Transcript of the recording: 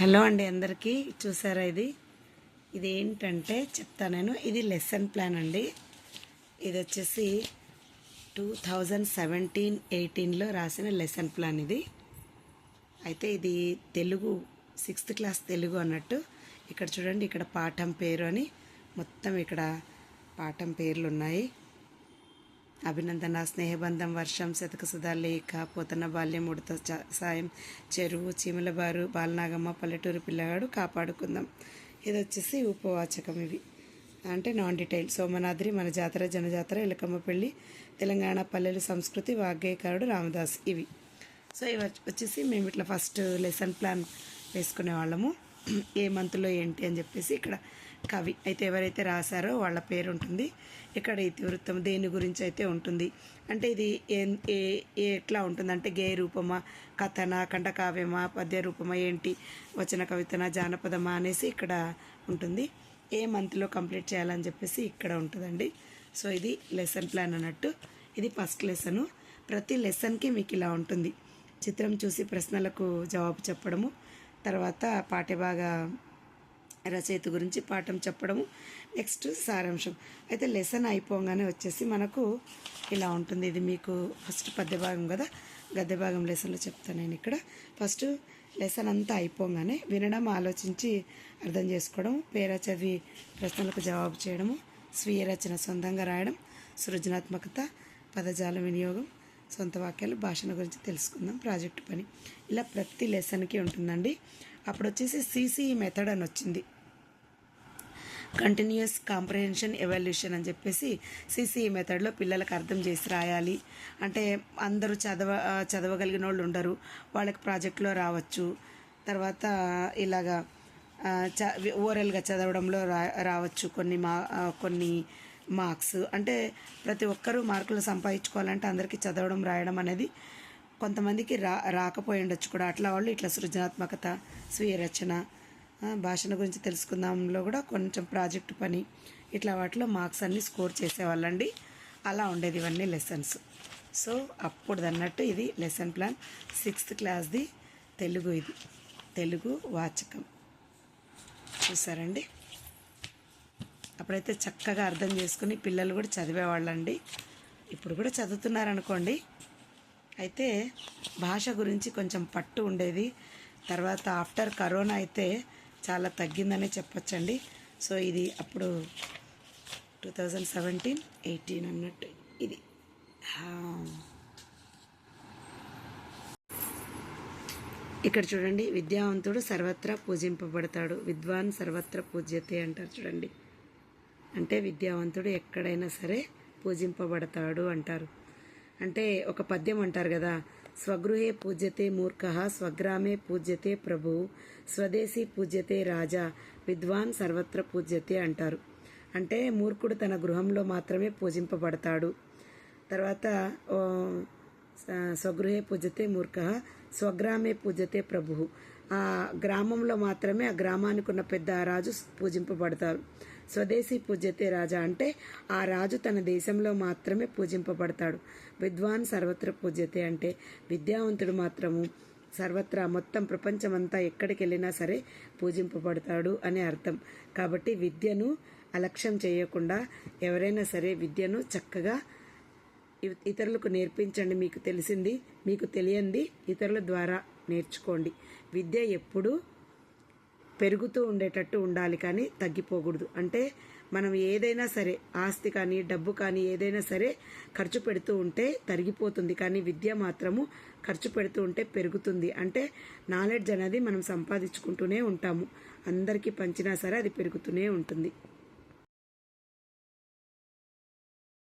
Hello అండి అందరికీ. చూసారా ఇది? ఇది ఏంటంటే చెప్తా నేను. ఇది లెసన్ ప్లాన్ అండి. ఇది వచ్చేసి టూ థౌజండ్ సెవెంటీన్ ఎయిటీన్లో రాసిన లెసన్ ప్లాన్ ఇది. అయితే ఇది తెలుగు సిక్స్త్ క్లాస్ తెలుగు అన్నట్టు. ఇక్కడ చూడండి ఇక్కడ పాఠం పేరు అని మొత్తం ఇక్కడ పాఠం పేర్లు ఉన్నాయి. అభినందన స్నేహబంధం వర్షం శతక లేక పోతన బాల్యం ఉడత చ- సాయం చెరువు చీమలబారు బాలనాగమ్మ పల్లెటూరు పిల్లగాడు కాపాడుకుందాం. ఇది వచ్చేసి ఉపవాచకం ఇవి. అంటే నాన్ డీటెయిల్. సోమనాద్రి మన జాతర జనజాతర ఇలకమ్మ పెళ్ళి తెలంగాణ పల్లెలు సంస్కృతి వాగ్గేయకారుడు రామదాస్ ఇవి. సో ఇవి వచ్చేసి మేము ఇట్లా ఫస్ట్ లెసన్ ప్లాన్ వేసుకునే వాళ్ళము. ఏ మంత్లో ఏంటి అని చెప్పేసి ఇక్కడ కవి అయితే ఎవరైతే రాశారో వాళ్ళ పేరు ఉంటుంది. ఇక్కడ ఇతివృత్తం దేని గురించి అయితే ఉంటుంది. అంటే ఇది ఏ- ఏ ఎట్లా ఉంటుంది? అంటే గేయ రూపమా కథన కంఠకావ్యమా పద్య రూపమా ఏంటి? వచన కవితన జానపదమా అనేసి ఇక్కడ ఉంటుంది. ఏ మంత్లో కంప్లీట్ చేయాలని చెప్పేసి ఇక్కడ ఉంటుందండి. సో ఇది లెసన్ ప్లాన్ అన్నట్టు. ఇది ఫస్ట్ లెసను. ప్రతి లెసన్కి మీకు ఇలా ఉంటుంది. చిత్రం చూసి ప్రశ్నలకు జవాబు చెప్పడము. తర్వాత పాఠ్యభాగ రచయిత గురించి పాఠం చెప్పడము నెక్స్ట్ సారాంశం. అయితే లెసన్ అయిపోగానే వచ్చేసి మనకు ఇలా ఉంటుంది. ఇది మీకు ఫస్ట్ పద్య భాగం కదా? గద్య భాగం లెసన్లో చెప్తాను నేను ఇక్కడ. ఫస్ట్ లెసన్ అంతా అయిపోగానే వినడం ఆలోచించి అర్థం చేసుకోవడం పేర చదివి ప్రశ్నలకు జవాబు చేయడము స్వీయ రచన సొంతంగా రాయడం సృజనాత్మకత పదజాల వినియోగం సొంత వాక్యాలు భాషణ గురించి తెలుసుకుందాం. ప్రాజెక్టు పని. ఇలా ప్రతి లెసన్కి ఉంటుందండి. అప్పుడు వచ్చేసి సీసీఈ మెథడ్ అని వచ్చింది. కంటిన్యూస్ కాంప్రహెన్షన్ ఎవాల్యూషన్ అని చెప్పేసి సిసిఈ మెథడ్లో పిల్లలకు అర్థం చేసి రాయాలి. అంటే అందరూ చదవ చదవగలిగిన వాళ్ళు ఉండరు. వాళ్ళకి ప్రాజెక్ట్లో రావచ్చు. తర్వాత ఇలాగా చ ఓరల్గా చదవడంలో రా రావచ్చు. కొన్ని మా కొన్ని మార్క్స్. అంటే ప్రతి ఒక్కరూ మార్కులు సంపాదించుకోవాలంటే అందరికీ చదవడం రాయడం అనేది కొంతమందికి రా రాకపోయి ఉండొచ్చు కూడా. అట్లా వాళ్ళు ఇట్లా సృజనాత్మకత స్వీయ రచన భాషను గురించి తెలుసుకుందాంలో కూడా కొంచెం ప్రాజెక్ట్ పని ఇట్లా వాటిలో మార్క్స్ అన్నీ స్కోర్ చేసేవాళ్ళండి. అలా ఉండేది ఇవన్నీ లెసన్స్. సో అప్పుడు అన్నట్టు ఇది లెసన్ ప్లాన్. సిక్స్త్ క్లాస్ది తెలుగు ఇది. తెలుగు వాచకం. చూసారండి? అప్పుడైతే చక్కగా అర్థం చేసుకుని పిల్లలు కూడా చదివేవాళ్ళండి. ఇప్పుడు కూడా చదువుతున్నారనుకోండి. అయితే భాష గురించి కొంచెం పట్టు ఉండేది. తర్వాత ఆఫ్టర్ కరోనా అయితే చాలా తగ్గిందనే చెప్పొచ్చండి. సో ఇది అప్పుడు టూ థౌజండ్ సెవెంటీన్ ఎయిటీన్ అన్నట్టు ఇది. ఇక్కడ చూడండి విద్యావంతుడు సర్వత్రా పూజింపబడతాడు. విద్వాన్ సర్వత్ర పూజ్యతే అంటారు చూడండి. అంటే విద్యావంతుడు ఎక్కడైనా సరే పూజింపబడతాడు అంటారు. అంటే ఒక పద్యం అంటారు కదా స్వగృహే పూజ్యతే మూర్ఖ స్వగ్రామే పూజ్యతే ప్రభు స్వదేశీ పూజ్యతే రాజా విద్వాన్ సర్వత్ర పూజ్యతే అంటారు. అంటే మూర్ఖుడు తన గృహంలో మాత్రమే పూజింపబడతాడు. తర్వాత స్వగృహే పూజతే మూర్ఖ స్వగ్రామే పూజతే ప్రభు ఆ గ్రామంలో మాత్రమే ఆ గ్రామానికి ఉన్న పెద్ద రాజు పూజింపబడతారు స్వదేశీ పూజ్యతే రాజా అంటే ఆ రాజు తన దేశంలో మాత్రమే పూజింపబడతాడు. విద్వాన్ సర్వత్ర పూజ్యతే అంటే విద్యావంతుడు మాత్రము సర్వత్రా మొత్తం ప్రపంచమంతా ఎక్కడికి వెళ్ళినా సరే పూజింపబడతాడు అనే అర్థం. కాబట్టి విద్యను అలక్ష్యం చేయకుండా ఎవరైనా సరే విద్యను చక్కగా ఇతరులకు నేర్పించండి. మీకు తెలిసింది మీకు తెలియంది ఇతరుల ద్వారా నేర్చుకోండి. విద్య ఎప్పుడూ పెరుగుతూ ఉండేటట్టు ఉండాలి కానీ తగ్గిపోకూడదు. అంటే మనం ఏదైనా సరే ఆస్తి కానీ డబ్బు కానీ ఏదైనా సరే ఖర్చు పెడుతూ ఉంటే తరిగిపోతుంది. కానీ విద్య మాత్రము ఖర్చు పెడుతూ ఉంటే పెరుగుతుంది. అంటే నాలెడ్జ్ అనేది మనం సంపాదించుకుంటూనే ఉంటాము. అందరికీ పంచినా సరే అది పెరుగుతూనే ఉంటుంది.